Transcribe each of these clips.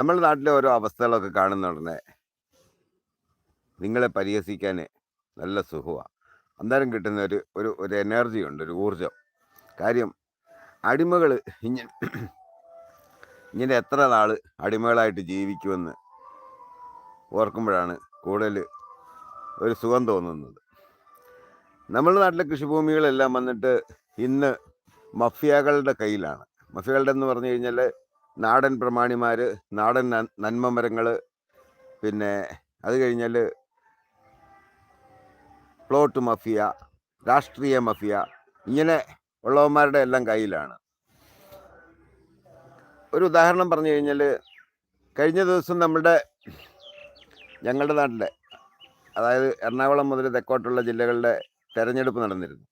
നമ്മുടെ നാട്ടിലെ ഓരോ അവസ്ഥകളൊക്കെ കാണുന്ന ഉടനെ നിങ്ങളെ പരിഹസിക്കാൻ നല്ല സുഖമാണ് അന്നേരം കിട്ടുന്ന ഒരു ഒരു ഒരു എനർജി ഉണ്ട് ഒരു ഊർജം കാര്യം അടിമകൾ ഇങ്ങനെ ഇങ്ങനെ എത്ര നാൾ അടിമകളായിട്ട് ജീവിക്കുമെന്ന് ഓർക്കുമ്പോഴാണ് കൂടുതൽ ഒരു സുഖം തോന്നുന്നത്. നമ്മുടെ നാട്ടിലെ കൃഷിഭൂമികളെല്ലാം വന്നിട്ട് ഇന്ന് മഫിയകളുടെ കയ്യിലാണ്. മഫിയകളുടെ എന്ന് പറഞ്ഞു കഴിഞ്ഞാൽ നാടൻ പ്രമാണിമാർ നാടൻ നന്മ മരങ്ങൾ പിന്നെ അത് കഴിഞ്ഞാൽ പ്ലോട്ട് മഫിയ രാഷ്ട്രീയ മഫിയ ഇങ്ങനെ ഉള്ളവന്മാരുടെ എല്ലാം കയ്യിലാണ്. ഒരു ഉദാഹരണം പറഞ്ഞു കഴിഞ്ഞാൽ കഴിഞ്ഞ ദിവസം നമ്മുടെ ഞങ്ങളുടെ നാട്ടിലെ അതായത് എറണാകുളം മുതൽ തെക്കോട്ടുള്ള ജില്ലകളുടെ തെരഞ്ഞെടുപ്പ് നടന്നിരുന്നു.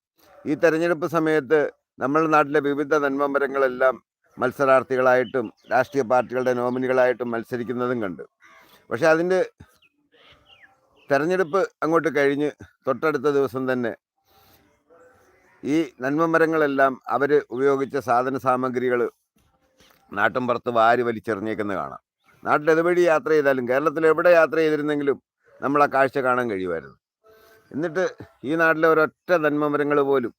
ഈ തെരഞ്ഞെടുപ്പ് സമയത്ത് നമ്മുടെ നാട്ടിലെ വിവിധ നന്മമരങ്ങളെല്ലാം മത്സരാർത്ഥികളായിട്ടും രാഷ്ട്രീയ പാർട്ടികളുടെ നോമിനികളായിട്ടും മത്സരിക്കുന്നതും കണ്ടു. പക്ഷേ അതിന്റെ തെരഞ്ഞെടുപ്പ് അങ്ങോട്ട് കഴിഞ്ഞ് തൊട്ടടുത്ത ദിവസം തന്നെ ഈ നന്മമരങ്ങളെല്ലാം അവർ ഉപയോഗിച്ച സാധന സാമഗ്രികൾ നാട്ടും പുറത്ത് വാരി വലിച്ചെറിഞ്ഞേക്കുന്നത് കാണാം. നാട്ടിൽ എതുവഴി യാത്ര ചെയ്താലും കേരളത്തിൽ എവിടെ യാത്ര ചെയ്തിരുന്നെങ്കിലും നമ്മൾ ആ കാഴ്ച കാണാൻ കഴിയുമായിരുന്നു. എന്നിട്ട് ഈ നാട്ടിലെ ഒരൊറ്റ നന്മമരങ്ങൾ പോലും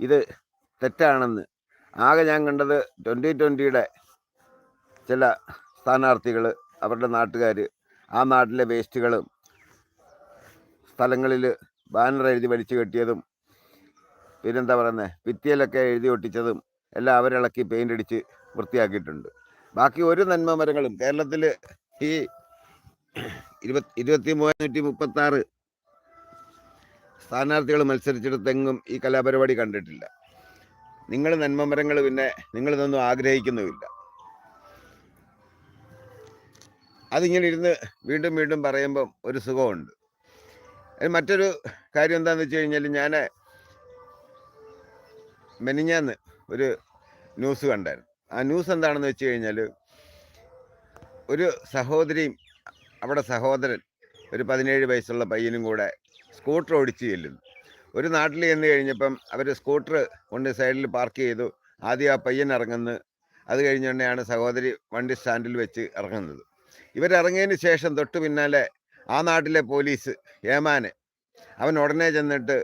ഇത് തെറ്റാണെന്ന് ആകെ ഞാൻ കണ്ടത് ട്വന്റി ട്വന്റിയുടെ ചില സ്ഥാനാർത്ഥികൾ അവരുടെ നാട്ടുകാർ ആ നാട്ടിലെ വേസ്റ്റുകളും സ്ഥലങ്ങളിൽ ബാനർ എഴുതി വലിച്ചു കെട്ടിയതും പിന്നെന്താ പറയുന്നത് ഭിത്തിയിലൊക്കെ എഴുതി ഒട്ടിച്ചതും എല്ലാം അവരിളക്കി പെയിന്റ് അടിച്ച് വൃത്തിയാക്കിയിട്ടുണ്ട്. ബാക്കി ഒരു നന്മ മരങ്ങളും കേരളത്തിൽ ഈ ഇരുപത്തി ഇരുപത്തി മൂവായിരത്തി മുപ്പത്തി ആറ് സ്ഥാനാർത്ഥികൾ മത്സരിച്ചിടത്തെങ്ങും ഈ കലാപരിപാടി കണ്ടിട്ടില്ല. നിങ്ങൾ നന്മ മരങ്ങൾ പിന്നെ നിങ്ങളിതൊന്നും ആഗ്രഹിക്കുന്നുമില്ല. അതിങ്ങനെ ഇരുന്ന് വീണ്ടും വീണ്ടും പറയുമ്പം ഒരു സുഖമുണ്ട്. മറ്റൊരു കാര്യം എന്താണെന്ന് വെച്ച് കഴിഞ്ഞാൽ ഞാൻ മെനിഞ്ഞാന്ന് ഒരു ന്യൂസ് കണ്ടായിരുന്നു. ആ ന്യൂസ് എന്താണെന്ന് വെച്ച് കഴിഞ്ഞാൽ ഒരു സഹോദരിയും അവിടെ സഹോദരൻ ഒരു പതിനേഴ് വയസ്സുള്ള പയ്യനും കൂടെ സ്കൂട്ടർ ഓടിച്ച് ചെല്ലുന്നു. ഒരു നാട്ടിൽ ചെന്ന് കഴിഞ്ഞപ്പം അവർ സ്കൂട്ടർ കൊണ്ട് സൈഡിൽ പാർക്ക് ചെയ്തു. ആദ്യം ആ പയ്യൻ ഇറങ്ങുന്നു. അത് കഴിഞ്ഞുകൊണ്ടാണ് സഹോദരി വണ്ടി സ്റ്റാൻഡിൽ വെച്ച് ഇറങ്ങുന്നത്. ഇവരിറങ്ങിയതിന് ശേഷം തൊട്ട് പിന്നാലെ ആ നാട്ടിലെ പോലീസ് ഏമാന് അവൻ ഉടനെ ചെന്നിട്ട്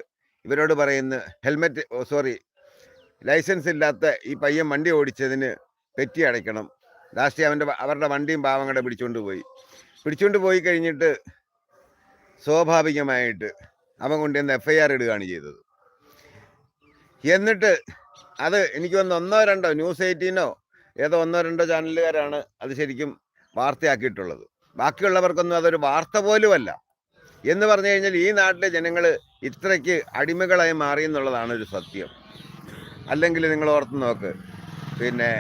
ഇവരോട് പറയുന്നു ഹെൽമെറ്റ് സോറി ലൈസൻസ് ഇല്ലാത്ത ഈ പയ്യൻ വണ്ടി ഓടിച്ചതിന് പെറ്റി അടയ്ക്കണം. ലാസ്റ്റ് അവന്റെ അവരുടെ വണ്ടിയും പാവങ്ങളുടെ പിടിച്ചുകൊണ്ട് പോയി. പിടിച്ചുകൊണ്ട് പോയി കഴിഞ്ഞിട്ട് സ്വാഭാവികമായിട്ട് അവൻ കൊണ്ടുവന്ന് എഫ് ഐ ആർ ഇടുകയാണ് ചെയ്തത്. എന്നിട്ട് അത് എനിക്ക് വന്ന് ഒന്നോ രണ്ടോ ന്യൂസ് എയ്റ്റീനോ ഏതോ ഒന്നോ രണ്ടോ ചാനലുകാരാണ് അത് ശരിക്കും വാർത്തയാക്കിയിട്ടുള്ളത്. ബാക്കിയുള്ളവർക്കൊന്നും അതൊരു വാർത്ത പോലുമല്ല. എന്ന് പറഞ്ഞു കഴിഞ്ഞാൽ ഈ നാട്ടിലെ ജനങ്ങൾ ഇത്രയ്ക്ക് അടിമകളായി മാറി എന്നുള്ളതാണ് ഒരു സത്യം. അല്ലെങ്കിൽ നിങ്ങൾ ഓർത്ത് നോക്ക്. പിന്നെ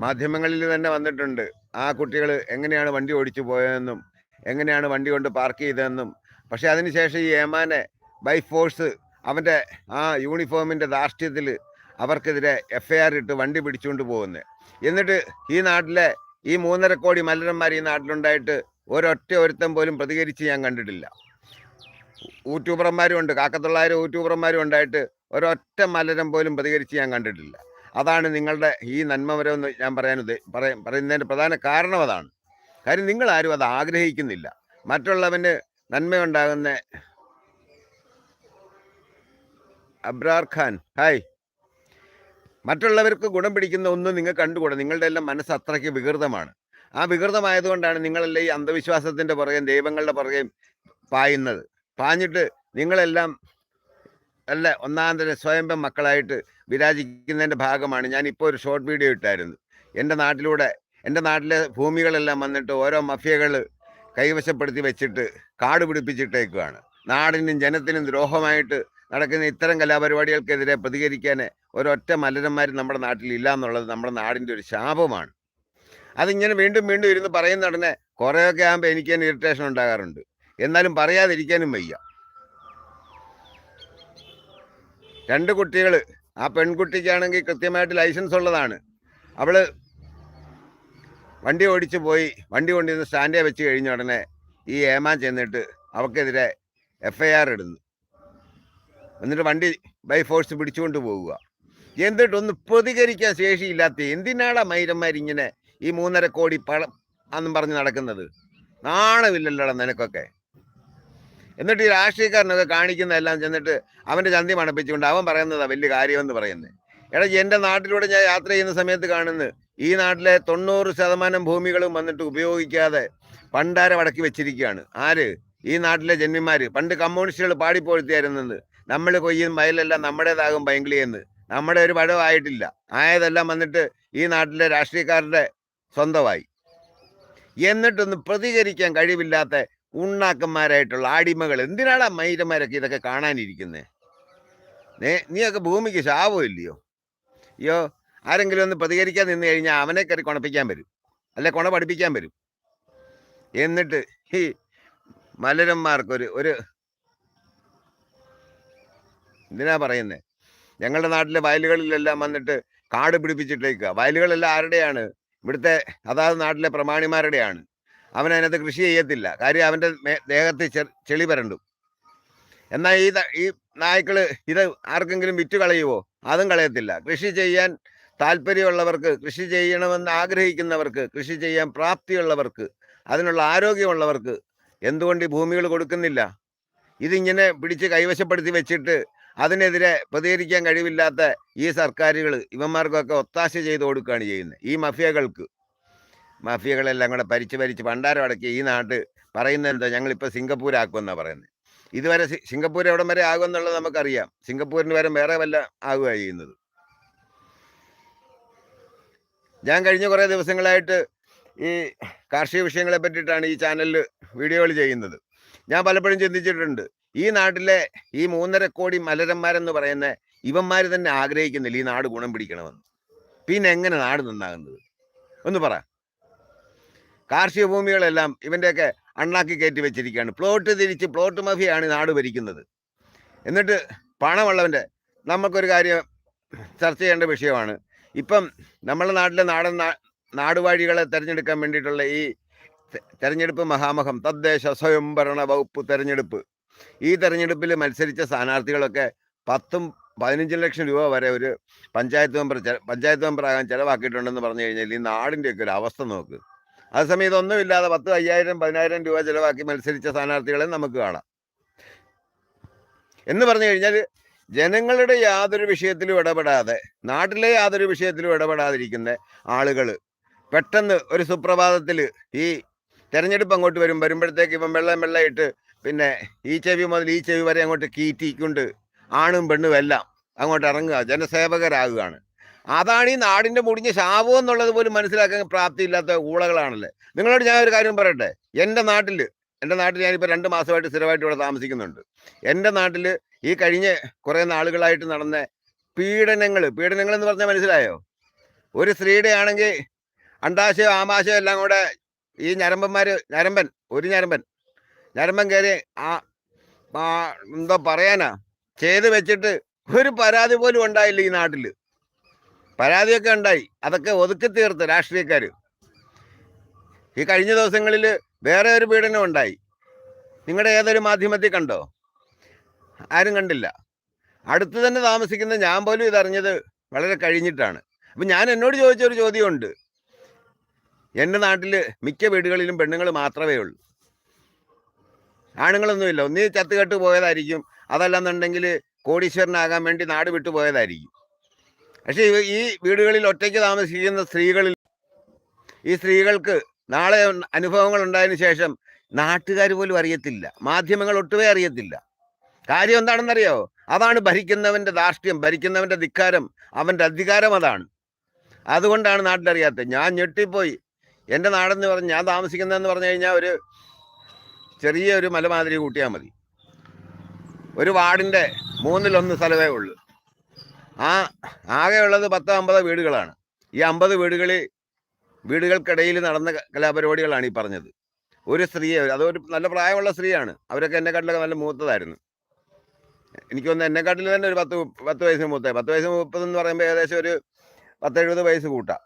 മാധ്യമങ്ങളിൽ തന്നെ വന്നിട്ടുണ്ട്. ആ കുട്ടികൾ എങ്ങനെയാണ് വണ്ടി ഓടിച്ചു പോയതെന്നും എങ്ങനെയാണ് വണ്ടി കൊണ്ട് പാർക്ക് ചെയ്തതെന്നും പക്ഷെ അതിനുശേഷം ഈ ഏമാനെ ബൈ ഫോഴ്സ് അവന്റെ ആ യൂണിഫോമിന്റെ ധാർഷ്ട്യത്തിൽ അവർക്കെതിരെ എഫ് ഐ ആർ ഇട്ട് വണ്ടി പിടിച്ചുകൊണ്ട് പോകുന്നത് എന്നിട്ട് ഈ നാട്ടിലെ ഈ മൂന്നര കോടി മലരന്മാർ ഈ നാട്ടിലുണ്ടായിട്ട് ഒരൊറ്റ ഒരുത്തം പോലും പ്രതികരിച്ച് ഞാൻ കണ്ടിട്ടില്ല. യൂട്യൂബർമാരും ഉണ്ട് കാക്കത്തൊള്ളായിരം യൂട്യൂബർമാരും ഉണ്ടായിട്ട് ഒരൊറ്റ മലരം പോലും പ്രതികരിച്ച് ഞാൻ കണ്ടിട്ടില്ല. അതാണ് നിങ്ങളുടെ ഈ നന്മമരം എന്ന് ഞാൻ പറയാൻ പറയുന്നതിന്റെ പ്രധാന കാരണം അതാണ്. കാര്യം നിങ്ങൾ ആരും അത് ആഗ്രഹിക്കുന്നില്ല. മറ്റുള്ളവന് നന്മയുണ്ടാകുന്ന അബ്രാർ ഖാൻ. ഹായ് മറ്റുള്ളവർക്ക് ഗുണം പിടിക്കുന്ന ഒന്നും നിങ്ങൾ കണ്ടുകൂടാ. നിങ്ങളുടെ എല്ലാം മനസ്സ് അത്രയ്ക്ക് വികൃതമാണ്. ആ വികൃതമായതുകൊണ്ടാണ് നിങ്ങളെല്ലാം ഈ അന്ധവിശ്വാസത്തിന്റെ പുറകെയും ദൈവങ്ങളുടെ പുറകെയും പായുന്നത്. പാഞ്ഞിട്ട് നിങ്ങളെല്ലാം അല്ല ഒന്നാന്തര സ്വയംഭം മക്കളായിട്ട് വിരാജിക്കുന്നതിന്റെ ഭാഗമാണ്. ഞാൻ ഇപ്പോൾ ഒരു ഷോർട്ട് വീഡിയോ ഇട്ടായിരുന്നു. എന്റെ നാട്ടിലൂടെ എന്റെ നാട്ടിലെ ഭൂമികളെല്ലാം വന്നിട്ട് ഓരോ മഫിയകൾ കൈവശപ്പെടുത്തി വെച്ചിട്ട് കാട് പിടിപ്പിച്ചിട്ടേക്കുവാണ്. നാടിനും ജനത്തിനും ദ്രോഹമായിട്ട് നടക്കുന്ന ഇത്തരം കലാപരിപാടികൾക്കെതിരെ പ്രതികരിക്കാൻ ഒരൊറ്റ മലരന്മാരും നമ്മുടെ നാട്ടിൽ ഇല്ല എന്നുള്ളത് നമ്മുടെ നാടിന്റെ ഒരു ശാപമാണ്. അതിങ്ങനെ വീണ്ടും വീണ്ടും ഇരുന്ന് പറയുന്ന ഉടനെ കുറേയൊക്കെ ആകുമ്പോൾ എനിക്ക് തന്നെ ഇറിറ്റേഷൻ ഉണ്ടാകാറുണ്ട്. എന്നാലും പറയാതിരിക്കാനും വയ്യ. രണ്ട് കുട്ടികൾ ആ പെൺകുട്ടിക്കാണെങ്കിൽ കൃത്യമായിട്ട് ലൈസൻസ് ഉള്ളതാണ്. അവൾ വണ്ടി ഓടിച്ചു പോയി വണ്ടി കൊണ്ടിരുന്ന് സ്റ്റാൻഡേ വെച്ച് കഴിഞ്ഞ ഉടനെ ഈ ഏമാൻ ചെന്നിട്ട് അവക്കെതിരെ എഫ് ഐ ആർ ഇടുന്നു. എന്നിട്ട് വണ്ടി ബൈ ഫോഴ്സ് പിടിച്ചുകൊണ്ട് പോവുക. എന്നിട്ടൊന്ന് പ്രതികരിക്കാൻ ശേഷിയില്ലാത്ത എന്തിനാടാ മൈരന്മാരിങ്ങനെ ഈ മൂന്നര കോടി പണം അന്നും പറഞ്ഞ് നടക്കുന്നത്? നാണമില്ലല്ലോടാ നിനക്കൊക്കെ. എന്നിട്ട് ഈ രാഷ്ട്രീയക്കാരനൊക്കെ കാണിക്കുന്നതെല്ലാം ചെന്നിട്ട് അവന്റെ ചന്തി മണപ്പിച്ചുകൊണ്ട് അവൻ പറയുന്നതാ വലിയ കാര്യമെന്ന് പറയുന്നത് എടാ എന്റെ നാട്ടിലൂടെ ഞാൻ യാത്ര ചെയ്യുന്ന സമയത്ത് കാണുന്നു ഈ നാട്ടിലെ തൊണ്ണൂറ് ശതമാനം ഭൂമികളും വന്നിട്ട് ഉപയോഗിക്കാതെ പണ്ടാര വടക്കി വെച്ചിരിക്കുകയാണ്. ആര്? ഈ നാട്ടിലെ ജന്മിമാർ പണ്ട് കമ്മ്യൂണിസ്റ്റുകൾ പാടിപ്പോഴ്ത്തിയായിരുന്നത് നമ്മൾ കൊയ്യും വയലെല്ലാം നമ്മുടേതാകും ബൈംഗ്ലിയെന്ന് നമ്മുടെ ഒരു പഴം ആയിട്ടില്ല. ആയതെല്ലാം വന്നിട്ട് ഈ നാട്ടിലെ രാഷ്ട്രീയക്കാരുടെ സ്വന്തമായി. എന്നിട്ടൊന്ന് പ്രതികരിക്കാൻ കഴിവില്ലാത്ത ഉണ്ണാക്കന്മാരായിട്ടുള്ള അടിമകൾ ആ മൈരന്മാരൊക്കെ ഇതൊക്കെ കാണാനിരിക്കുന്നത് നീയൊക്കെ ഭൂമിക്ക് ശാപമില്ലയോ? അയ്യോ ആരെങ്കിലും ഒന്ന് പ്രതികരിക്കാൻ നിന്ന് കഴിഞ്ഞാൽ അവനെ കയറി കുണപ്പിക്കാൻ വരും. അല്ലെ കുണ പഠിപ്പിക്കാൻ വരും. എന്നിട്ട് ഈ മലരന്മാർക്കൊരു ഒരു എന്തിനാ പറയുന്നേ? ഞങ്ങളുടെ നാട്ടിലെ വയലുകളിലെല്ലാം വന്നിട്ട് കാട് പിടിപ്പിച്ചിട്ടേക്കുക വയലുകളെല്ലാം ആരുടെയാണ്? ഇവിടുത്തെ അതാത് നാട്ടിലെ പ്രമാണിമാരുടെയാണ്. അവൻ അതിനകത്ത് കൃഷി ചെയ്യത്തില്ല. കാര്യം അവന്റെ ദേഹത്ത് ചെളി വരണ്ടു. എന്നാൽ ഈ ഈ നായ്ക്കൾ ഇത് ആർക്കെങ്കിലും വിറ്റ് കളയുവോ? അതും കളയത്തില്ല. കൃഷി ചെയ്യാൻ താല്പര്യമുള്ളവർക്ക് കൃഷി ചെയ്യണമെന്ന് ആഗ്രഹിക്കുന്നവർക്ക് കൃഷി ചെയ്യാൻ പ്രാപ്തിയുള്ളവർക്ക് അതിനുള്ള ആരോഗ്യമുള്ളവർക്ക് എന്തുകൊണ്ട് ഈ ഭൂമികൾ കൊടുക്കുന്നില്ല? ഇതിങ്ങനെ പിടിച്ച് കൈവശപ്പെടുത്തി വെച്ചിട്ട് അതിനെതിരെ പ്രതികരിക്കാൻ കഴിവില്ലാത്ത ഈ സർക്കാരുകൾ ഇവന്മാർക്കൊക്കെ ഒത്താശ ചെയ്ത് കൊടുക്കുകയാണ് ചെയ്യുന്നത്. ഈ മഫിയകൾക്ക്. മഫിയകളെല്ലാം കൂടെ ഭരിച്ച് ഭരിച്ച് പണ്ടാരം അടക്കി ഈ നാട്ട് പറയുന്നത് എന്താ? ഞങ്ങളിപ്പോൾ സിംഗപ്പൂരാക്കുമെന്നാണ് പറയുന്നത്. ഇതുവരെ സിംഗപ്പൂർ എവിടം വരെ ആകുമെന്നുള്ളത് നമുക്കറിയാം. സിംഗപ്പൂരിന് വരെ വേറെ വല്ല ആകുക ചെയ്യുന്നത്. ഞാൻ കഴിഞ്ഞ കുറേ ദിവസങ്ങളായിട്ട് ഈ കാർഷിക വിഷയങ്ങളെ പറ്റിയിട്ടാണ് ഈ ചാനലിൽ വീഡിയോകൾ ചെയ്യുന്നത്. ഞാൻ പലപ്പോഴും ചിന്തിച്ചിട്ടുണ്ട് ഈ നാട്ടിലെ ഈ മൂന്നര കോടി മലരന്മാരെന്ന് പറയുന്ന ഇവന്മാർ തന്നെ ആഗ്രഹിക്കുന്നില്ല ഈ നാട് ഗുണം പിടിക്കണമെന്ന്. പിന്നെ എങ്ങനെ നാട് നന്നാകുന്നത്? ഒന്ന് പറ. കാർഷിക ഭൂമികളെല്ലാം ഇവന്റെയൊക്കെ അണ്ണാക്കി കയറ്റി വെച്ചിരിക്കുകയാണ്. പ്ലോട്ട് തിരിച്ച് പ്ലോട്ട് മഫിയാണ് ഈ നാട് ഭരിക്കുന്നത്. എന്നിട്ട് പണമുള്ളവന്റെ നമുക്കൊരു കാര്യം ചർച്ച ചെയ്യേണ്ട വിഷയമാണ്. ഇപ്പം നമ്മളെ നാട്ടിലെ നാടൻ നാടുവാഴികളെ തിരഞ്ഞെടുക്കാൻ വേണ്ടിയിട്ടുള്ള ഈ തെരഞ്ഞെടുപ്പ് മഹാമഹം തദ്ദേശ സ്വയംഭരണ വകുപ്പ് തെരഞ്ഞെടുപ്പ്. ഈ തെരഞ്ഞെടുപ്പിൽ മത്സരിച്ച സ്ഥാനാർത്ഥികളൊക്കെ പത്തും പതിനഞ്ച് ലക്ഷം രൂപ വരെ ഒരു പഞ്ചായത്ത് മെമ്പർ പഞ്ചായത്ത് മെമ്പറാകാൻ ചിലവാക്കിയിട്ടുണ്ടെന്ന് പറഞ്ഞു കഴിഞ്ഞാൽ ഈ നാടിന്റെയൊക്കെ ഒരു അവസ്ഥ നോക്ക്. അതേസമയം ഇതൊന്നുമില്ലാതെ പത്ത് അയ്യായിരം പതിനായിരം രൂപ ചിലവാക്കി മത്സരിച്ച സ്ഥാനാർത്ഥികളെ നമുക്ക് കാണാം. എന്ന് പറഞ്ഞു കഴിഞ്ഞാൽ ജനങ്ങളുടെ യാതൊരു വിഷയത്തിലും ഇടപെടാതെ നാട്ടിലെ യാതൊരു വിഷയത്തിലും ഇടപെടാതിരിക്കുന്ന ആളുകൾ പെട്ടെന്ന് ഒരു സുപ്രഭാതത്തിൽ ഈ തെരഞ്ഞെടുപ്പ് അങ്ങോട്ട് വരും വരുമ്പോഴത്തേക്ക് ഇപ്പം വെള്ളം വെള്ളമായിട്ട് പിന്നെ ഈ ചെവി മുതൽ ഈ ചെവി വരെ അങ്ങോട്ട് കീറ്റിക്കൊണ്ട് ആണും പെണ്ണും എല്ലാം അങ്ങോട്ട് ഇറങ്ങുക ജനസേവകരാകുകയാണ്. അതാണ് ഈ നാടിന്റെ മുടിഞ്ഞ ശാപം എന്നുള്ളത് പോലും മനസ്സിലാക്കാൻ പ്രാപ്തിയില്ലാത്ത ഊളകളാണല്ലേ? നിങ്ങളോട് ഞാൻ ഒരു കാര്യം പറയട്ടെ? എന്റെ നാട്ടിൽ എന്റെ നാട്ടിൽ ഞാനിപ്പോൾ രണ്ട് മാസമായിട്ട് സ്ഥിരമായിട്ട് ഇവിടെ താമസിക്കുന്നുണ്ട്. എന്റെ നാട്ടിൽ ഈ കഴിഞ്ഞ കുറേ നാളുകളായിട്ട് നടന്ന പീഡനങ്ങൾ പീഡനങ്ങൾ എന്ന് പറഞ്ഞാൽ മനസ്സിലായോ? ഒരു സ്ത്രീയുടെ ആണെങ്കിൽ അണ്ടാശയോ ആമാശയോ എല്ലാം കൂടെ ഈ ഞരമ്പന്മാർ ഞരമ്പൻ ഒരു ഞരമ്പൻ. ഞരമ്പൻ കയറി ആ എന്താ പറയാനാ? ചെയ്ത് വെച്ചിട്ട് ഒരു പരാതി പോലും ഉണ്ടായില്ല ഈ നാട്ടിൽ പരാതിയൊക്കെ ഉണ്ടായി. അതൊക്കെ ഒതുക്കി തീർത്ത് രാഷ്ട്രീയക്കാർ ഈ കഴിഞ്ഞ ദിവസങ്ങളിൽ വേറെ ഒരു പീഡനം ഉണ്ടായി. നിങ്ങളുടെ ഏതൊരു മാധ്യമത്തിൽ കണ്ടോ? ആരും കണ്ടില്ല. അടുത്ത് തന്നെ താമസിക്കുന്ന ഞാൻ പോലും ഇതറിഞ്ഞത് വളരെ കഴിഞ്ഞിട്ടാണ്. അപ്പം ഞാൻ എന്നോട് ചോദിച്ച ഒരു ചോദ്യമുണ്ട്. എന്റെ നാട്ടിൽ മിക്ക വീടുകളിലും പെണ്ണുങ്ങൾ മാത്രമേ ഉള്ളൂ. ആണുങ്ങളൊന്നുമില്ല ഒന്നീ ചത്തുകെട്ട് പോയതായിരിക്കും. അതല്ലെന്നുണ്ടെങ്കിൽ കോടീശ്വരനാകാൻ വേണ്ടി നാട് വിട്ടു പോയതായിരിക്കും. പക്ഷേ ഈ വീടുകളിൽ ഒറ്റയ്ക്ക് താമസിക്കുന്ന സ്ത്രീകളിൽ ഈ സ്ത്രീകൾക്ക് നാളെ അനുഭവങ്ങൾ ഉണ്ടായതിനു ശേഷം നാട്ടുകാർ പോലും അറിയത്തില്ല. മാധ്യമങ്ങൾ ഒട്ടുമേ അറിയത്തില്ല. കാര്യം എന്താണെന്നറിയോ? അതാണ് ഭരിക്കുന്നവന്റെ ധാർഷ്ട്യം ഭരിക്കുന്നവന്റെ ധിക്കാരം അവന്റെ അധികാരം അതാണ്. അതുകൊണ്ടാണ് നാട്ടിലറിയാത്തത്. ഞാൻ ഞെട്ടിപ്പോയി. എന്റെ നാടെന്ന് പറഞ്ഞ് ഞാൻ താമസിക്കുന്നതെന്ന് പറഞ്ഞു കഴിഞ്ഞാൽ ഒരു ചെറിയ ഒരു മലമാതിരി കൂട്ടിയാൽ മതി. ഒരു വാർഡിന്റെ മൂന്നിലൊന്ന് സ്ഥലമേ ഉള്ളൂ. ആ ആകെയുള്ളത് പത്ത് അമ്പത് വീടുകളാണ്. ഈ അമ്പത് വീടുകളിൽ വീടുകൾക്കിടയിൽ നടന്ന കലാപരിപാടികളാണ് ഈ പറഞ്ഞത്. ഒരു സ്ത്രീയെ അതൊരു നല്ല പ്രായമുള്ള സ്ത്രീയാണ്. അവരൊക്കെ എന്നെക്കാട്ടിലൊക്കെ നല്ല മൂത്തതായിരുന്നു. എനിക്ക് തോന്നുന്നു എന്നെക്കാട്ടിൽ തന്നെ ഒരു പത്ത് പത്ത് വയസ്സ് മൂത്ത പത്ത് വയസ്സ് മുപ്പത് എന്ന് പറയുമ്പോൾ ഏകദേശം ഒരു പത്തെഴുപത് വയസ്സ് കൂട്ടാം.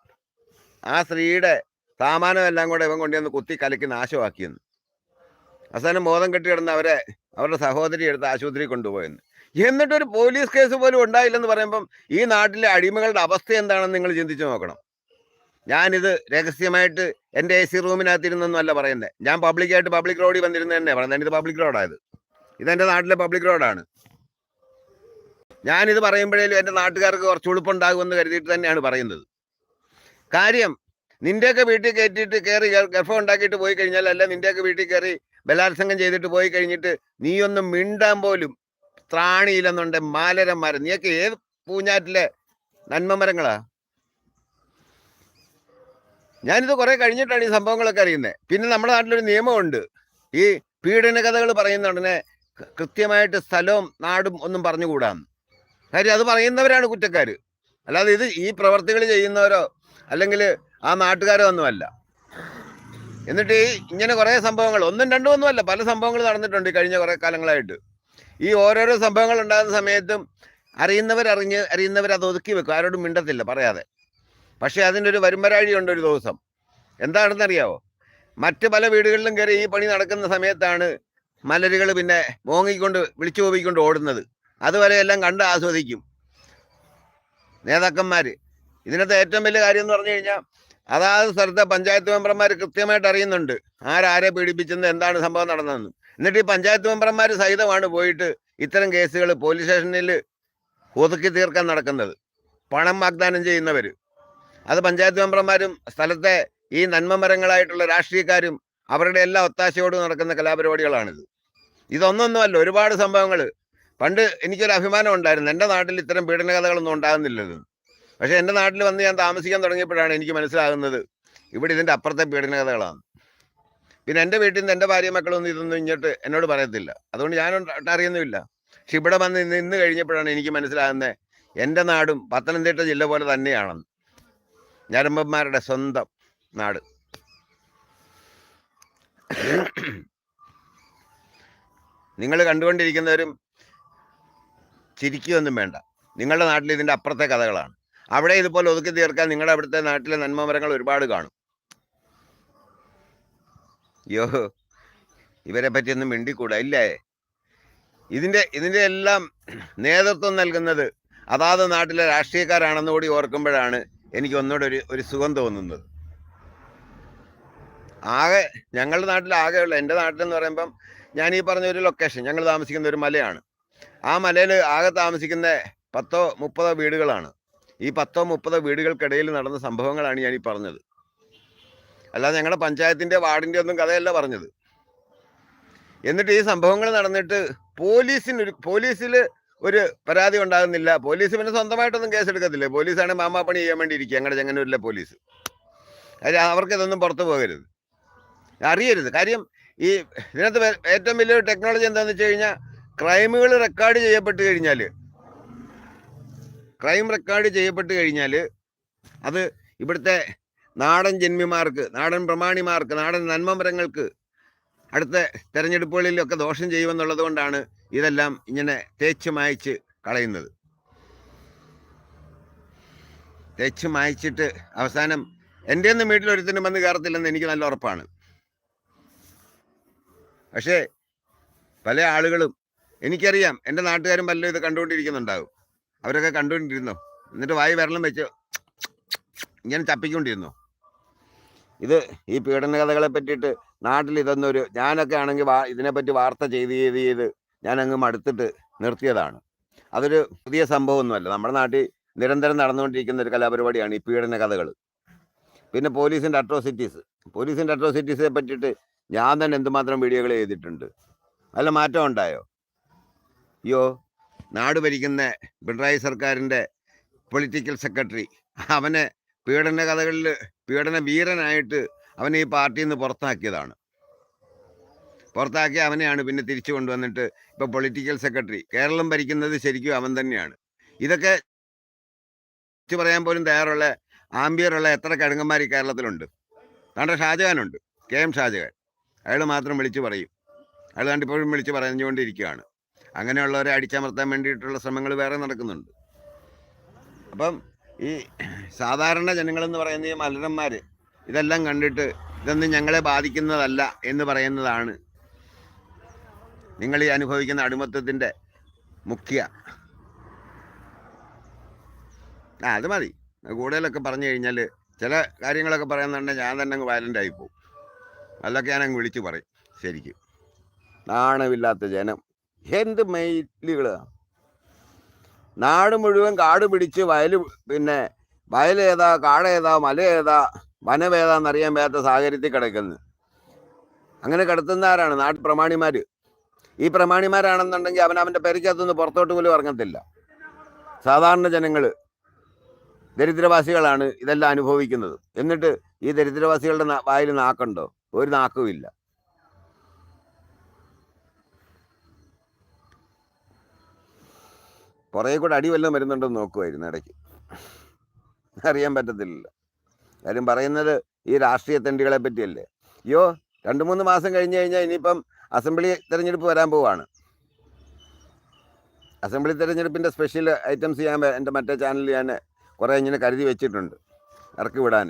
ആ സ്ത്രീയുടെ സാമാനം എല്ലാം കൂടെ ഇവൻ കൊണ്ടുവന്ന് കുത്തി കലക്കി നാശമാക്കിയെന്ന്. അവസാനം ബോധം കെട്ടി കിടന്ന് അവരെ അവരുടെ സഹോദരി എടുത്ത് ആശുപത്രിയിൽ കൊണ്ടുപോയെന്ന്. എന്നിട്ടൊരു പോലീസ് കേസ് പോലും ഉണ്ടായില്ലെന്ന് പറയുമ്പം ഈ നാട്ടിലെ അടിമകളുടെ അവസ്ഥ എന്താണെന്ന് നിങ്ങൾ ചിന്തിച്ചു നോക്കണം. ഞാനിത് രഹസ്യമായിട്ട് എന്റെ എ സി റൂമിനകത്തിരുന്നൊന്നുമല്ല പറയുന്നത് ഞാൻ പബ്ലിക്കായിട്ട് പബ്ലിക് റോഡിൽ വന്നിരുന്നത് തന്നെ പറയുന്നത് ഇത് പബ്ലിക് റോഡായത് ഇതെന്റെ നാട്ടിലെ പബ്ലിക് റോഡാണ്. ഞാനിത് പറയുമ്പോഴേലും എന്റെ നാട്ടുകാർക്ക് കുറച്ച് ഉളുപ്പുണ്ടാകുമെന്ന് കരുതിയിട്ട് തന്നെയാണ് പറയുന്നത്. കാര്യം നിന്റെയൊക്കെ വീട്ടിൽ കയറ്റിയിട്ട് കയറി ഗർഭം ഉണ്ടാക്കിയിട്ട് പോയി കഴിഞ്ഞാൽ അല്ല നിന്റെയൊക്കെ വീട്ടിൽ കയറി ബലാത്സംഗം ചെയ്തിട്ട് പോയി കഴിഞ്ഞിട്ട് നീയൊന്നും മിണ്ടാൻ പോലും ത്രാണിയില്ലെന്നുണ്ട് മാലരന്മാരെ. നീയൊക്കെ ഏത് പൂഞ്ഞാറ്റിലെ നന്മ മരങ്ങളാ ഞാനിത് കുറെ കഴിഞ്ഞിട്ടാണ് ഈ സംഭവങ്ങളൊക്കെ അറിയുന്നത്. പിന്നെ നമ്മുടെ നാട്ടിലൊരു നിയമമുണ്ട്. ഈ പീഡന കഥകൾ പറയുന്ന കൃത്യമായിട്ട് സ്ഥലവും നാടും ഒന്നും പറഞ്ഞുകൂടാന്ന്. കാര്യം അത് പറയുന്നവരാണ് കുറ്റക്കാർ അല്ലാതെ ഇത് ഈ പ്രവർത്തികൾ ചെയ്യുന്നവരോ അല്ലെങ്കിൽ ആ നാട്ടുകാരോ ഒന്നുമല്ല. എന്നിട്ട് ഈ ഇങ്ങനെ കുറേ സംഭവങ്ങൾ ഒന്നും രണ്ടും ഒന്നുമല്ല പല സംഭവങ്ങൾ നടന്നിട്ടുണ്ട് ഈ കഴിഞ്ഞ കുറേ കാലങ്ങളായിട്ട്. ഈ ഓരോരോ സംഭവങ്ങൾ ഉണ്ടാകുന്ന സമയത്തും അറിയുന്നവർ അറിഞ്ഞ് അറിയുന്നവർ അത് ഒതുക്കി വെക്കും. ആരോടും മിണ്ടത്തില്ല പറയാതെ. പക്ഷേ അതിന്റെ ഒരു വരുമ്പരാഴിയുണ്ട് ഒരു ദിവസം. എന്താണെന്നറിയാവോ? മറ്റ് പല വീടുകളിലും കയറി ഈ പണി നടക്കുന്ന സമയത്താണ് മലരുകൾ പിന്നെ മോങ്ങിക്കൊണ്ട് വിളിച്ചു പോയിക്കൊണ്ട് ഓടുന്നത്. അതുവരെ എല്ലാം കണ്ട് ആസ്വദിക്കും. നേതാക്കന്മാര്. ഇതിനകത്ത് ഏറ്റവും വലിയ കാര്യം എന്ന് പറഞ്ഞു കഴിഞ്ഞാൽ അതാത് സ്ഥലത്തെ പഞ്ചായത്ത് മെമ്പർമാർ കൃത്യമായിട്ട് അറിയുന്നുണ്ട് ആരാരെ പീഡിപ്പിച്ചെന്ന് എന്താണ് സംഭവം നടന്നതെന്ന്. എന്നിട്ട് ഈ പഞ്ചായത്ത് മെമ്പർമാർ സഹിതമാണ് പോയിട്ട് ഇത്തരം കേസുകൾ പോലീസ് സ്റ്റേഷനിൽ ഒതുക്കി തീർക്കാൻ നടക്കുന്നത്. പണം വാഗ്ദാനം ചെയ്യുന്നവർ അത് പഞ്ചായത്ത് മെമ്പർമാരും സ്ഥലത്തെ ഈ നന്മമരങ്ങളായിട്ടുള്ള രാഷ്ട്രീയക്കാരും അവരുടെ എല്ലാ ഒത്താശയോടും നടക്കുന്ന കലാപരിപാടികളാണിത്. ഇതൊന്നൊന്നുമല്ല ഒരുപാട് സംഭവങ്ങൾ പണ്ട് എനിക്കൊരു അഭിമാനം ഉണ്ടായിരുന്നു. എന്റെ നാട്ടിൽ ഇത്തരം പീഡന കഥകളൊന്നും ഉണ്ടാകുന്നില്ലല്ലോ. പക്ഷേ എന്റെ നാട്ടിൽ വന്ന് ഞാൻ താമസിക്കാൻ തുടങ്ങിയപ്പോഴാണ് എനിക്ക് മനസ്സിലാകുന്നത് ഇവിടെ ഇതിന്റെ അപ്പുറത്തെ പീഡന കഥകളാണ് പിന്നെ എന്റെ വീട്ടിൽ നിന്ന് എന്റെ ഭാര്യ മക്കളൊന്നും ഇതൊന്നും ഇങ്ങോട്ട് എന്നോട് പറയത്തില്ല. അതുകൊണ്ട് ഞാൻ അറിയുന്നുമില്ല. പക്ഷെ ഇവിടെ വന്ന് ഇന്ന് ഇന്ന് കഴിഞ്ഞപ്പോഴാണ് എനിക്ക് മനസ്സിലാകുന്നത് എന്റെ നാടും പത്തനംതിട്ട ജില്ല പോലെ തന്നെയാണെന്ന്. ഞരമ്പന്മാരുടെ സ്വന്തം നാട്. നിങ്ങൾ കണ്ടുകൊണ്ടിരിക്കുന്നവരും ചിരിക്കുകയൊന്നും വേണ്ട. നിങ്ങളുടെ നാട്ടിൽ ഇതിന്റെ അപ്പുറത്തെ കഥകളാണ്. അവിടെ ഇതുപോലെ ഒതുക്കി തീർക്കാൻ നിങ്ങളുടെ അവിടുത്തെ നാട്ടിലെ നന്മമരങ്ങൾ ഒരുപാട് കാണും. യോ ഇവരെ പറ്റിയൊന്നും മിണ്ടിക്കൂടാ. ഇല്ലേ? ഇതിന്റെ ഇതിന്റെ എല്ലാം നേതൃത്വം നൽകുന്നത് അതാത് നാട്ടിലെ രാഷ്ട്രീയക്കാരാണെന്ന് കൂടി ഓർക്കുമ്പോഴാണ് എനിക്ക് ഒന്നുകൂടെ ഒരു ഒരു സുഖം തോന്നുന്നത്. ആകെ ഞങ്ങളുടെ നാട്ടിൽ ആകെയുള്ള എന്റെ നാട്ടിലെന്ന് പറയുമ്പം ഞാൻ ഈ പറഞ്ഞ ഒരു ലൊക്കേഷൻ ഞങ്ങൾ താമസിക്കുന്ന ഒരു മലയാണ്. ആ മലയിൽ ആകെ താമസിക്കുന്ന പത്തോ മുപ്പതോ വീടുകളാണ്. ഈ പത്തോ മുപ്പതോ വീടുകൾക്കിടയിൽ നടന്ന സംഭവങ്ങളാണ് ഞാൻ ഈ പറഞ്ഞത്. അല്ലാതെ ഞങ്ങളുടെ പഞ്ചായത്തിന്റെ വാർഡിന്റെ ഒന്നും കഥയല്ല പറഞ്ഞത്. എന്നിട്ട് ഈ സംഭവങ്ങൾ നടന്നിട്ട് പോലീസിനൊരു പോലീസിൽ ഒരു പരാതി ഉണ്ടാകുന്നില്ല. പോലീസ് പിന്നെ സ്വന്തമായിട്ടൊന്നും കേസെടുക്കത്തില്ല. പോലീസാണ് മാമാപ്പണി ചെയ്യാൻ വേണ്ടി ഇരിക്കുക. ഞങ്ങളുടെ ചെങ്ങന്നൂരിലെ പോലീസ്. അതിൽ അവർക്ക് ഇതൊന്നും പുറത്തു പോകരുത്. അറിയരുത്. കാര്യം ഈ ഇതിനകത്ത് ഏറ്റവും വലിയൊരു ടെക്നോളജി എന്താണെന്ന് വെച്ച് കഴിഞ്ഞാൽ ക്രൈമുകൾ റെക്കോർഡ് ചെയ്യപ്പെട്ട് കഴിഞ്ഞാൽ ക്രൈം റെക്കോർഡ് ചെയ്യപ്പെട്ട് കഴിഞ്ഞാൽ അത് ഇവിടുത്തെ നാടൻ ജന്മിമാർക്ക് നാടൻ പ്രമാണിമാർക്ക് നാടൻ നന്മമരങ്ങൾക്ക് അടുത്ത തെരഞ്ഞെടുപ്പുകളിലൊക്കെ ദോഷം ചെയ്യുമെന്നുള്ളത് കൊണ്ടാണ് ഇതെല്ലാം ഇങ്ങനെ തേച്ച് മായച്ച് കളയുന്നത്. തേച്ച് മായച്ചിട്ട് അവസാനം എന്റെ ഒന്നും വീട്ടിൽ വന്ന് കയറത്തില്ലെന്ന് എനിക്ക് നല്ല ഉറപ്പാണ്. പക്ഷേ പല ആളുകളും എനിക്കറിയാം. എന്റെ നാട്ടുകാരും പലരും ഇത് കണ്ടുകൊണ്ടിരിക്കുന്നുണ്ടാവും. അവരൊക്കെ കണ്ടുകൊണ്ടിരുന്നു. എന്നിട്ട് വായി വിരളം വെച്ച് ഇങ്ങനെ ചപ്പിക്കൊണ്ടിരുന്നു. ഇത് ഈ പീഡന കഥകളെ പറ്റിയിട്ട് നാട്ടിൽ ഇതൊന്നും ഒരു ഞാനൊക്കെ ആണെങ്കിൽ വാ ഇതിനെപ്പറ്റി വാർത്ത ചെയ്ത് ചെയ്ത് ചെയ്ത് ഞാനങ്ങ് മടുത്തിട്ട് നിർത്തിയതാണ്. അതൊരു പുതിയ സംഭവമൊന്നുമല്ല. നമ്മുടെ നാട്ടിൽ നിരന്തരം നടന്നുകൊണ്ടിരിക്കുന്ന ഒരു കലാപരിപാടിയാണ് ഈ പീഡന കഥകൾ. പിന്നെ പോലീസിന്റെ അട്രോസിറ്റീസ്. പോലീസിന്റെ അട്രോസിറ്റീസിനെ പറ്റിയിട്ട് ഞാൻ തന്നെ എന്തുമാത്രം വീഡിയോകൾ ചെയ്തിട്ടുണ്ട്. അല്ല മാറ്റം ഉണ്ടായോ? അയ്യോ നാട് ഭരിക്കുന്ന പിണറായി സർക്കാരിന്റെ പൊളിറ്റിക്കൽ സെക്രട്ടറി. അവനെ പീഡന കഥകളിൽ പീഡന വീരനായിട്ട് അവനെ ഈ പാർട്ടിയിൽ നിന്ന് പുറത്താക്കിയതാണ്. പുറത്താക്കി അവനെയാണ് പിന്നെ തിരിച്ചു കൊണ്ടുവന്നിട്ട് ഇപ്പോൾ പൊളിറ്റിക്കൽ സെക്രട്ടറി. കേരളം ഭരിക്കുന്നത് ശരിക്കും അവൻ തന്നെയാണ്. ഇതൊക്കെ പറയാൻ പോലും തയ്യാറുള്ള ആംബിയറുള്ള എത്ര കഴുങ്ങന്മാർ ഈ കേരളത്തിലുണ്ട്. താണ്ട ഷാജഹാനുണ്ട് കെ എം ഷാജഹാൻ. അയാൾ മാത്രം വിളിച്ചു പറയും. അയാൾ കണ്ടിപ്പോഴും വിളിച്ച് പറഞ്ഞുകൊണ്ടിരിക്കുകയാണ്. അങ്ങനെയുള്ളവരെ അടിച്ചമർത്താൻ വേണ്ടിയിട്ടുള്ള ശ്രമങ്ങൾ വേറെ നടക്കുന്നുണ്ട്. അപ്പം ഈ സാധാരണ ജനങ്ങളെന്ന് പറയുന്ന ഈ മലരന്മാർ ഇതെല്ലാം കണ്ടിട്ട് ഇതൊന്നും ഞങ്ങളെ ബാധിക്കുന്നതല്ല എന്ന് പറയുന്നതാണ് നിങ്ങൾ ഈ അനുഭവിക്കുന്ന അടിമത്വത്തിന്റെ മുഖ്യ. ആ അത് മതി. കൂടുതലൊക്കെ പറഞ്ഞു കഴിഞ്ഞാൽ ചില കാര്യങ്ങളൊക്കെ പറയുന്നുണ്ടെങ്കിൽ ഞാൻ തന്നെ അങ്ങ് വയലന്റായിപ്പോവും പോകും. അതൊക്കെ ഞാൻ അങ്ങ് വിളിച്ചു പറയും. ശരിക്കും. നാണമില്ലാത്ത ജനം. എന്ത് മെയിലുകളാ നാട് മുഴുവൻ കാട് പിടിച്ച് വയൽ പിന്നെ വയലേതാ കാടേതാ മല ഏതാ വനമേതാന്നറിയാൻ വേണ്ട സാഹചര്യത്തിൽ കിടക്കുന്നു. അങ്ങനെ കിടത്തുന്നവരാണ് നാട്ടു പ്രമാണിമാർ ഈ പ്രമാണിമാരാണെന്നുണ്ടെങ്കിൽ അവൻ അവന്റെ പെരയ്ക്കകത്തുനിന്ന് പുറത്തോട്ട് പോലും ഇറങ്ങത്തില്ല. സാധാരണ ജനങ്ങൾ ദരിദ്രവാസികളാണ് ഇതെല്ലാം അനുഭവിക്കുന്നത്. എന്നിട്ട് ഈ ദരിദ്രവാസികളുടെ വായിൽ നാക്കുണ്ടോ? ഒരു നാക്കുമില്ല പുറകെ കൂടെ അടി വല്ലതും വരുന്നുണ്ടെന്ന് നോക്കുമായിരുന്നു ഇടയ്ക്ക്. അറിയാൻ പറ്റത്തില്ല കാര്യം പറയുന്നത് ഈ രാഷ്ട്രീയ തെണ്ടികളെ പറ്റിയല്ലേ? അയ്യോ രണ്ട് മൂന്ന് മാസം കഴിഞ്ഞ് കഴിഞ്ഞാൽ ഇനിയിപ്പം അസംബ്ലി തെരഞ്ഞെടുപ്പ് വരാൻ പോവാണ്. അസംബ്ലി തെരഞ്ഞെടുപ്പിന്റെ സ്പെഷ്യൽ ഐറ്റംസ് ഞാൻ എന്റെ മറ്റേ ചാനലിൽ ഞാൻ കുറേ ഇങ്ങനെ കരുതി വെച്ചിട്ടുണ്ട്. ഇറക്കി വിടാൻ.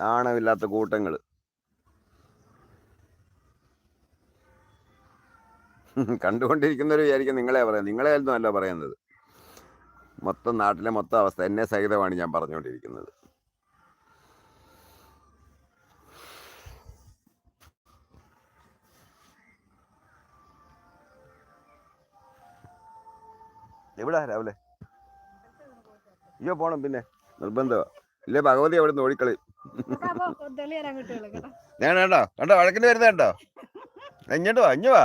നാണമില്ലാത്ത കൂട്ടങ്ങൾ കണ്ടുകൊണ്ടിരിക്കുന്നവർ വിചാരിക്കും നിങ്ങളെ പറയാം നിങ്ങളെ ആയിരുന്നു അല്ല പറയുന്നത്. മൊത്തം നാട്ടിലെ മൊത്തം അവസ്ഥ എന്നെ സഹിതമാണ് ഞാൻ പറഞ്ഞുകൊണ്ടിരിക്കുന്നത്. എവിടെ രാവിലെ? അയ്യോ പോണം പിന്നെ. നിർബന്ധമാ ഇല്ലേ ഭഗവതി അവിടെ നിന്ന് ഓടിക്കളി വേണ്ട കേട്ടോ കേട്ടോ കണ്ടോ വഴക്കിന് വരുന്നേ കണ്ടോ? ഇങ്ങോട്ട് വാ ഇഞ്ഞു വാ.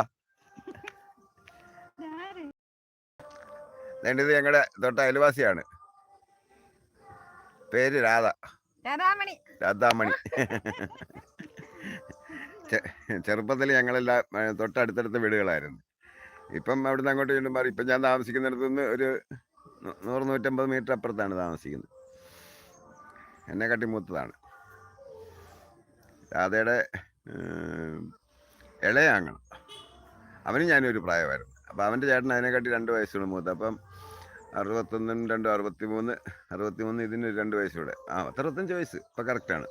ഇത് ഞങ്ങളുടെ തൊട്ട അയൽവാസിയാണ്. പേര് രാധ. രാധാമണി. രാധാമണി. ചെറുപ്പത്തിൽ ഞങ്ങളെല്ലാം തൊട്ടടുത്തടുത്ത വീടുകളായിരുന്നു. ഇപ്പം അവിടുന്ന് അങ്ങോട്ട് വീണ്ടും മാറി. ഇപ്പം ഞാൻ താമസിക്കുന്നിടത്ത് നിന്ന് ഒരു നൂറ് നൂറ്റമ്പത് മീറ്റർ അപ്പുറത്താണ് താമസിക്കുന്നത്. എന്നെ കാട്ടി മൂത്തതാണ്. രാധയുടെ ഇളയാങ്ങണം അവനും ഞാനൊരു പ്രായമായിരുന്നു. അപ്പം അവന്റെ ചേട്ടൻ അതിനെക്കാട്ടി രണ്ട് വയസ്സുകൾ മൂത്ത. അപ്പം അറുപത്തൊന്നും രണ്ടും അറുപത്തി മൂന്ന് അറുപത്തി മൂന്ന് ഇതിന് രണ്ട് വയസ്സൂടെ. ആ അറുപത്തഞ്ച് വയസ്സ്. ഇപ്പം കറക്റ്റാണ്.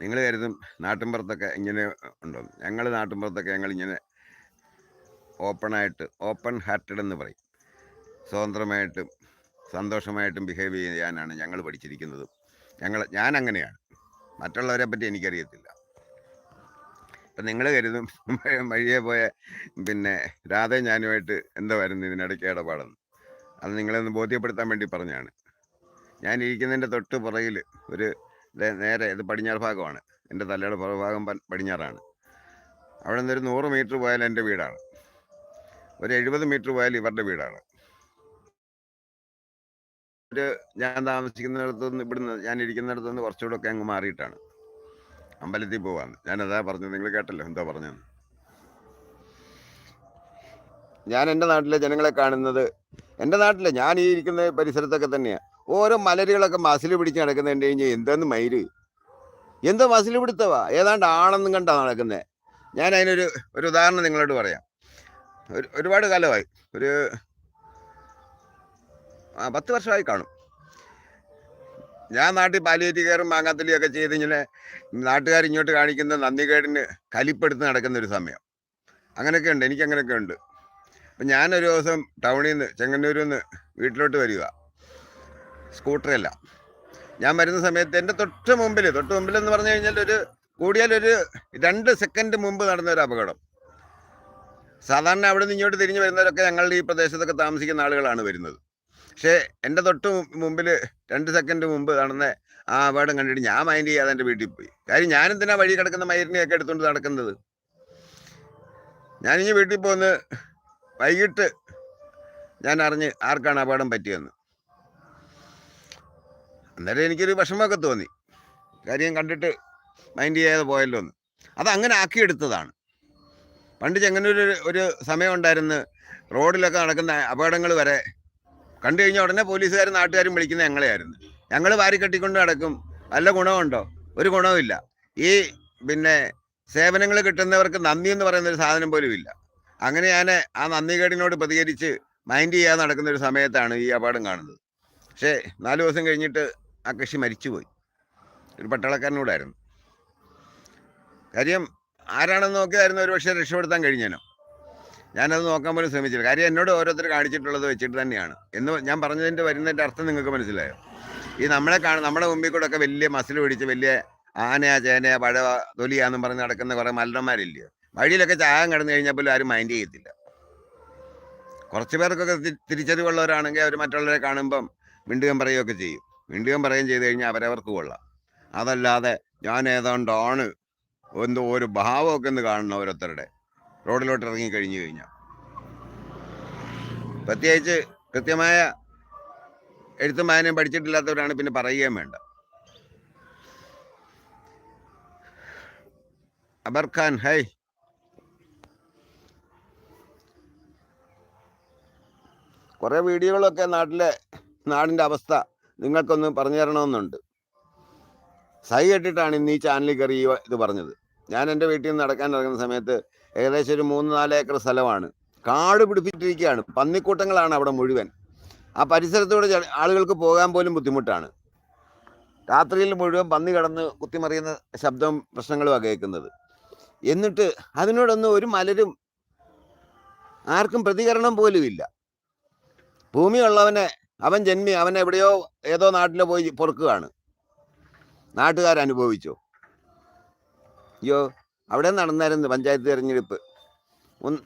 നിങ്ങൾ കരുതും നാട്ടിൻപുറത്തൊക്കെ ഇങ്ങനെ ഉണ്ടോ ഞങ്ങൾ നാട്ടിൻപുറത്തൊക്കെ ഞങ്ങൾ ഇങ്ങനെ ഓപ്പണായിട്ട് ഓപ്പൺ ഹാർട്ടഡ് എന്ന് പറയും. സ്വതന്ത്രമായിട്ടും സന്തോഷമായിട്ടും ബിഹേവ് ചെയ്യാനാണ് ഞങ്ങൾ പഠിച്ചിരിക്കുന്നത്. ഞങ്ങൾ ഞാൻ അങ്ങനെയാണ് മറ്റുള്ളവരെ പറ്റി എനിക്കറിയത്തില്ല. അപ്പം നിങ്ങൾ കരുതും വഴിയെ പോയ പിന്നെ രാധേ ഞാനുമായിട്ട് എന്താ വരുന്നത് ഇതിനിടയ്ക്ക് ഇടപാടെന്ന്. അത് നിങ്ങളെ ഒന്ന് ബോധ്യപ്പെടുത്താൻ വേണ്ടി പറഞ്ഞാണ്. ഞാൻ ഇരിക്കുന്നതിന്റെ തൊട്ട് പുറകിൽ ഒരു നേരെ ഇത് പടിഞ്ഞാറ് ഭാഗമാണ്. എന്റെ തലയുടെ പുറഭാഗം ഭാഗം പടിഞ്ഞാറാണ്. അവിടെ നിന്ന് ഒരു നൂറ് മീറ്റർ പോയാൽ എന്റെ വീടാണ്. ഒരു എഴുപത് മീറ്റർ പോയാൽ ഇവരുടെ വീടാണ്. ഒരു ഞാൻ താമസിക്കുന്നിടത്തു നിന്ന് ഇവിടുന്ന് ഞാൻ ഇരിക്കുന്നിടത്തുനിന്ന് കുറച്ചുകൂടെ ഒക്കെ അങ്ങ് മാറിയിട്ടാണ്. അമ്പലത്തിൽ പോവാന്ന്. ഞാനതാ പറഞ്ഞത്. നിങ്ങൾ കേട്ടല്ലോ എന്താ പറഞ്ഞത് ഞാൻ എന്റെ നാട്ടിലെ ജനങ്ങളെ കാണുന്നത് എന്റെ നാട്ടിലെ ഞാൻ ഈ ഇരിക്കുന്ന പരിസരത്തൊക്കെ തന്നെയാണ് ഓരോ മലരുകളൊക്കെ മസിൽ പിടിച്ച് നടക്കുന്നതിന്റെ കഴിഞ്ഞാൽ എന്തെന്ന് മയിൽ? എന്തോ മസിൽ പിടുത്തവാ? ഏതാണ്ട് ആണെന്നും കണ്ടാ നടക്കുന്നത് ഞാൻ അതിനൊരു ഒരു ഉദാഹരണം നിങ്ങളോട് പറയാം. ഒരു ഒരുപാട് കാലമായി. ഒരു ആ പത്ത് വർഷമായി കാണും. ഞാൻ നാട്ടിൽ പാലിയേറ്റ് കയറും മാങ്ങാത്തലിയൊക്കെ ചെയ്ത് ഇങ്ങനെ നാട്ടുകാർ ഇങ്ങോട്ട് കാണിക്കുന്ന നന്ദികേടിന് കലിപ്പെടുത്ത് നടക്കുന്ന ഒരു സമയം. അങ്ങനെയൊക്കെ ഉണ്ട്. എനിക്ക് അങ്ങനെയൊക്കെ ഉണ്ട്. അപ്പം ഞാനൊരു ദിവസം ടൗണിൽ നിന്ന് ചെങ്ങന്നൂരിൽ നിന്ന് വീട്ടിലോട്ട് വരിക സ്കൂട്ടറല്ല. ഞാൻ വരുന്ന സമയത്ത് എന്റെ തൊട്ട് മുമ്പിൽ തൊട്ട് മുമ്പിൽ എന്ന് പറഞ്ഞു കഴിഞ്ഞാൽ ഒരു കൂടിയാൽ ഒരു രണ്ട് സെക്കൻഡ് മുമ്പ് നടന്ന ഒരു അപകടം. സാധാരണ അവിടെ നിന്ന് ഇങ്ങോട്ട് തിരിഞ്ഞു വരുന്നവരൊക്കെ ഞങ്ങളുടെ ഈ പ്രദേശത്തൊക്കെ താമസിക്കുന്ന ആളുകളാണ് വരുന്നത്. പക്ഷേ എന്റെ തൊട്ട് മുമ്പിൽ രണ്ട് സെക്കൻഡ് മുമ്പ് നടന്ന ആ അപകടം കണ്ടിട്ട് ഞാൻ മൈൻഡ് ചെയ്യാതെ എന്റെ വീട്ടിൽ പോയി. കാര്യം ഞാനെന്തിനാ വഴി കിടക്കുന്ന മയിരിനെയൊക്കെ എടുത്തുകൊണ്ട് നടക്കുന്നത്? ഞാനിനി വീട്ടിൽ പോന്ന് വൈകിട്ട് ഞാൻ അറിഞ്ഞ് ആർക്കാണ് അപകടം പറ്റിയെന്ന് അന്നേരം എനിക്കൊരു വിഷമമൊക്കെ തോന്നി. കാര്യം കണ്ടിട്ട് മൈൻഡ് ചെയ്യാതെ പോയല്ലോ എന്ന്. അത് അങ്ങനെ ആക്കിയെടുത്തതാണ്. പണ്ട് ചെങ്ങന്നൂർ ഒരു സമയമുണ്ടായിരുന്നു റോഡിലൊക്കെ നടക്കുന്ന അപകടങ്ങൾ വരെ കണ്ടു കഴിഞ്ഞാൽ ഉടനെ പോലീസുകാരും നാട്ടുകാരും വിളിക്കുന്ന ഞങ്ങളെയായിരുന്നു. ഞങ്ങൾ വാരി കെട്ടിക്കൊണ്ട് നടക്കും. നല്ല ഗുണമുണ്ടോ? ഒരു ഗുണവുമില്ല. ഈ പിന്നെ സേവനങ്ങൾ കിട്ടുന്നവർക്ക് നന്ദി എന്ന് പറയുന്ന ഒരു സാധനം പോലും ഇല്ല അങ്ങനെ ഞാൻ ആ നന്ദികേടിനോട് പ്രതികരിച്ച് മൈൻഡ് ചെയ്യാതെ നടക്കുന്ന ഒരു സമയത്താണ് ഈ അപകടം കാണുന്നത്. പക്ഷേ നാല് ദിവസം കഴിഞ്ഞിട്ട് ആ കൃഷി മരിച്ചുപോയി. ഒരു പട്ടാളക്കാരനോടായിരുന്നു. കാര്യം ആരാണെന്ന് നോക്കിയായിരുന്നു ഒരു പക്ഷേ രക്ഷപ്പെടുത്താൻ കഴിഞ്ഞേനോ. ഞാനത് നോക്കാൻ പോലും ശ്രമിച്ചില്ല. കാര്യം എന്നോട് ഓരോരുത്തർ കാണിച്ചിട്ടുള്ളത് വെച്ചിട്ട് തന്നെയാണ്. എന്ന് ഞാൻ പറഞ്ഞതിന്റെ വരുന്നതിന്റെ അർത്ഥം നിങ്ങൾക്ക് മനസ്സിലായോ? ഈ നമ്മളെ കാണ നമ്മുടെ മുമ്പിൽ കൂടെ ഒക്കെ വലിയ മസിൽ പിടിച്ച് വലിയ ആനയാ ചേനയാ പഴ തൊലിയാന്നും പറഞ്ഞ് നടക്കുന്ന കുറേ മല്ലന്മാരില്ലയോ? വഴിയിലൊക്കെ ചാകം കിടന്നു കഴിഞ്ഞാൽ പോലും ആരും മൈൻഡ് ചെയ്യത്തില്ല. കുറച്ച് പേർക്കൊക്കെ തിരിച്ചറിവുള്ളവരാണെങ്കിൽ അവർ മറ്റുള്ളവരെ കാണുമ്പം മിണ്ടുകം പറയുകയൊക്കെ ചെയ്യും. മിണ്ടുകം പറയുകയും ചെയ്ത് കഴിഞ്ഞാൽ അവരവർക്ക് കൊള്ളാം. അതല്ലാതെ ഞാൻ ഏതാണ്ടാണ് എന്തോ ഒരു ഭാവമൊക്കെ ഒന്ന് കാണണം ഓരോരുത്തരുടെ. റോഡിലോട്ട് ഇറങ്ങി കഴിഞ്ഞു കഴിഞ്ഞാൽ പ്രത്യേകിച്ച് കൃത്യമായ എഴുത്തും വായനയും പഠിച്ചിട്ടില്ലാത്തവരാണ് പിന്നെ പറയുകയും വേണ്ട. അബർ ഖാൻ ഹൈ കുറേ വീഡിയോകളൊക്കെ നാട്ടിലെ നാടിന്റെ അവസ്ഥ നിങ്ങൾക്കൊന്ന് പറഞ്ഞു തരണമെന്നുണ്ട്. സൈ കെട്ടിട്ടാണ് ഇന്ന് ഈ ചാനലിൽ കയറി ഇത് പറഞ്ഞത്. ഞാൻ എന്റെ വീട്ടിൽ നിന്ന് നടക്കാൻ ഇറങ്ങുന്ന സമയത്ത് ഏകദേശം ഒരു മൂന്ന് നാല് ഏക്കർ സ്ഥലമാണ്. കാട് പിടിപ്പിച്ചിരിക്കുകയാണ്. പന്നിക്കൂട്ടങ്ങളാണ് അവിടെ മുഴുവൻ. ആ പരിസരത്തൂടെ ആളുകൾക്ക് പോകാൻ പോലും ബുദ്ധിമുട്ടാണ്. രാത്രിയിൽ മുഴുവൻ പന്നി കടന്ന് കുത്തിമറിയുന്ന ശബ്ദവും പ്രശ്നങ്ങളുമാണ് കേൾക്കുന്നത്. എന്നിട്ട് അതിനോടൊന്നും ഒരു മലരും ആർക്കും പ്രതികരണം പോലും ഇല്ല ഭൂമിയുള്ളവനെ അവൻ ജന്മി അവൻ എവിടെയോ ഏതോ നാട്ടിലോ പോയി പൊറുക്കുകയാണ്. നാട്ടുകാർ അനുഭവിച്ചോ. അയ്യോ അവിടെ നടന്നായിരുന്നു പഞ്ചായത്ത് തിരഞ്ഞെടുപ്പ്.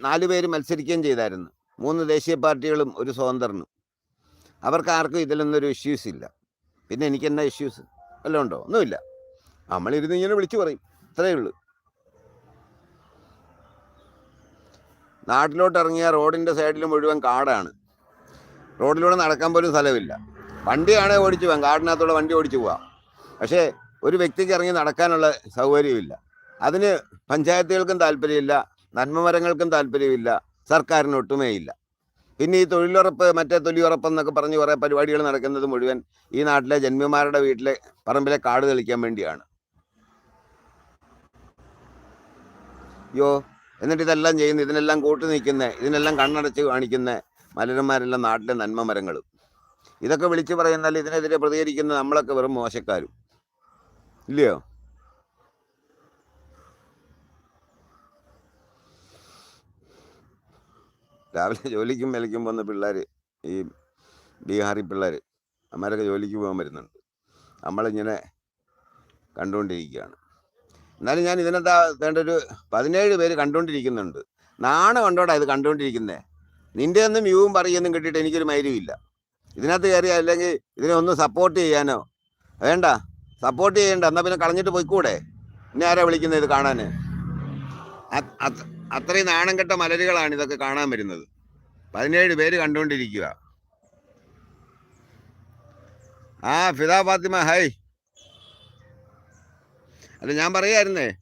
നാലു പേര് മത്സരിക്കുകയും ചെയ്തായിരുന്നു. മൂന്ന് ദേശീയ പാർട്ടികളും ഒരു സ്വതന്ത്രനും. അവർക്ക് ആർക്കും ഇതിലൊന്നും ഒരു ഇഷ്യൂസ് ഇല്ല. പിന്നെ എനിക്ക് എന്നാ ഇഷ്യൂസ് വല്ലതും ഉണ്ടോ? ഒന്നുമില്ല. നമ്മളിരുന്ന് ഇങ്ങനെ വിളിച്ചു പറയും. ഇത്രയേ ഉള്ളൂ. നാട്ടിലോട്ട് ഇറങ്ങിയ റോഡിന്റെ സൈഡിൽ മുഴുവൻ കാടാണ്. റോഡിലൂടെ നടക്കാൻ പോലും സ്ഥലമില്ല. വണ്ടിയാണേ ഓടിച്ചു പോകാം കാടിനകത്തുള്ള വണ്ടി ഓടിച്ചു പോവാം പക്ഷേ ഒരു വ്യക്തിക്ക് ഇറങ്ങി നടക്കാനുള്ള സൗകര്യമില്ല. അതിന് പഞ്ചായത്തുകൾക്കും താല്പര്യമില്ല. നന്മമരങ്ങൾക്കും താല്പര്യമില്ല. സർക്കാരിന് ഒട്ടുമേ ഇല്ല പിന്നെ ഈ തൊഴിലുറപ്പ് മറ്റേ തൊലിയുറപ്പ് എന്നൊക്കെ പറഞ്ഞ് കുറേ പരിപാടികൾ നടക്കുന്നത് മുഴുവൻ ഈ നാട്ടിലെ ജന്മിമാരുടെ വീട്ടിലെ പറമ്പിലെ കാട് തെളിക്കാൻ വേണ്ടിയാണ്. യോ എന്നിട്ട് ഇതെല്ലാം ചെയ്യുന്ന ഇതിനെല്ലാം കൂട്ടു നിൽക്കുന്നത് ഇതിനെല്ലാം കണ്ണടച്ച് കാണിക്കുന്ന മലരന്മാരെല്ലാം നാട്ടിലെ നന്മ മരങ്ങളും ഇതൊക്കെ വിളിച്ചു പറയുന്നാൽ ഇതിനെതിരെ പ്രതികരിക്കുന്ന നമ്മളൊക്കെ വെറും മോശക്കാരും. ഇല്ലയോ? രാവിലെ ജോലിക്കും വിലയ്ക്കും പോകുന്ന പിള്ളേർ ഈ ബീഹാറി പിള്ളേർ അമ്മമാരൊക്കെ ജോലിക്ക് പോകാൻ വരുന്നുണ്ട്. നമ്മളിങ്ങനെ കണ്ടുകൊണ്ടിരിക്കുകയാണ്. എന്നാലും ഞാൻ ഇതിനെന്താ വേണ്ട ഒരു പതിനേഴ് പേര് കണ്ടുകൊണ്ടിരിക്കുന്നുണ്ട്. നാണം കണ്ടോടാ ഇത് കണ്ടുകൊണ്ടിരിക്കുന്നേ? നിന്റെ ഒന്നും വ്യൂവും പറയൊന്നും കിട്ടിയിട്ട് എനിക്കൊരു മൈരുമില്ല. ഇതിനകത്ത് കയറിയ അല്ലെങ്കിൽ ഇതിനെ ഒന്ന് സപ്പോർട്ട് ചെയ്യാനോ? വേണ്ട. സപ്പോർട്ട് ചെയ്യണ്ട. എന്നാൽ പിന്നെ കളഞ്ഞിട്ട് പോയിക്കൂടെ? ഇനി ആരാ വിളിക്കുന്നത് ഇത് കാണാൻ അത്- അത്- അത്രയും നാണം കെട്ട മലരുകളാണ് ഇതൊക്കെ കാണാൻ വരുന്നത്. പതിനേഴ് പേര് കണ്ടുകൊണ്ടിരിക്കുക. ആ ഫിദാ ഫാത്തിമ ഹായ് അല്ല ഞാൻ പറയായിരുന്നേ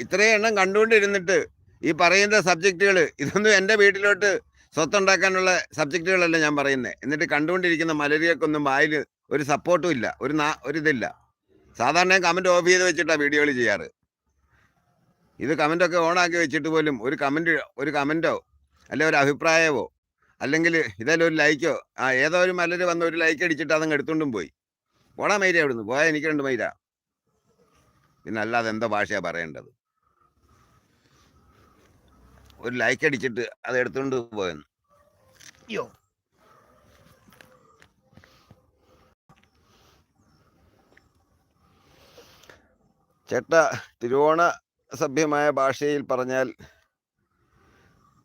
ഇത്രയും എണ്ണം കണ്ടുകൊണ്ടിരുന്നിട്ട് ഈ പറയുന്ന സബ്ജക്റ്റുകൾ ഇതൊന്നും എന്റെ വീട്ടിലോട്ട് സ്വത്തുണ്ടാക്കാനുള്ള സബ്ജക്റ്റുകളല്ല ഞാൻ പറയുന്നത് എന്നിട്ട് കണ്ടുകൊണ്ടിരിക്കുന്ന മലരികൾക്കൊന്നും വായിൽ ഒരു സപ്പോർട്ടും ഇല്ല ഒരു നാ ഒരു ഇതില്ല. സാധാരണ കമന്റ് ഓഫ് ചെയ്ത് വെച്ചിട്ടാണ് വീഡിയോകൾ ചെയ്യാറ്. ഇത് കമന്റൊക്കെ ഓണാക്കി വെച്ചിട്ട് പോലും ഒരു കമന്റ് ഒരു കമന്റോ അല്ലെ ഒരു അഭിപ്രായമോ അല്ലെങ്കിൽ ഇതെല്ലാം ഒരു ലൈക്കോ ആ ഏതോ ഒരു മലര് വന്ന് ഒരു ലൈക്ക് അടിച്ചിട്ട് അതങ്ങ് എടുത്തുകൊണ്ടും പോയി. പോടാ മൈര അവിടുന്ന് പോയാൽ എനിക്ക് രണ്ട് മൈര. പിന്നെ അല്ലാതെ എന്തോ ഭാഷയാണ് പറയേണ്ടത്. ഒരു ലൈക്ക് അടിച്ചിട്ട് അത് എടുത്തുകൊണ്ട് പോയെന്ന്. അയ്യോ. ചേട്ട തിരുവോണ സഭ്യമായ ഭാഷയിൽ പറഞ്ഞാൽ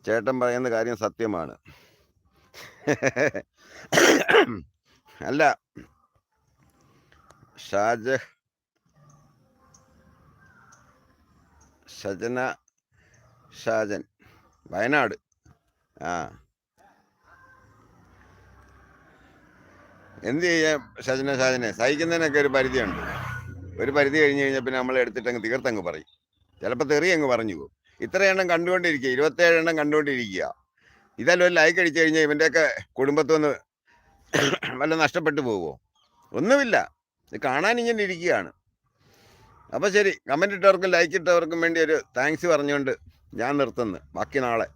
ചേട്ടൻ പറയുന്ന കാര്യം സത്യമാണ്. അല്ല ഷാജ ഷജന ഷാജൻ. വയനാട്. ആ. എന്ത് ചെയ്യാം സജന സജനെ? സഹിക്കുന്നതിനൊക്കെ ഒരു പരിധിയുണ്ട്. ഒരു പരിധി കഴിഞ്ഞ് കഴിഞ്ഞാൽ പിന്നെ നമ്മൾ എടുത്തിട്ട് അങ്ങ് തീർത്തങ്ങ് പറയും. ചിലപ്പോൾ തെറി അങ്ങ് പറഞ്ഞു പോകും. ഇത്ര എണ്ണം കണ്ടുകൊണ്ടിരിക്കുക ഇരുപത്തേഴ് എണ്ണം കണ്ടുകൊണ്ടിരിക്കുക. ഇതെല്ലാം ഒരു ലൈക്ക് അടിച്ചു കഴിഞ്ഞാൽ ഇവന്റെയൊക്കെ കുടുംബത്തിൽ നിന്ന് വല്ല നഷ്ടപ്പെട്ടു പോകുമോ ഒന്നുമില്ല. ഇത് കാണാൻ ഇങ്ങനെ ഇരിക്കുകയാണ്. അപ്പോൾ ശരി കമന്റ് ഇട്ടവർക്കും ലൈക്ക് ഇട്ടവർക്കും വേണ്ടി ഒരു താങ്ക്സ് പറഞ്ഞുകൊണ്ട് ഞാൻ നിർത്തുന്നു. ബാക്കി നാളെ.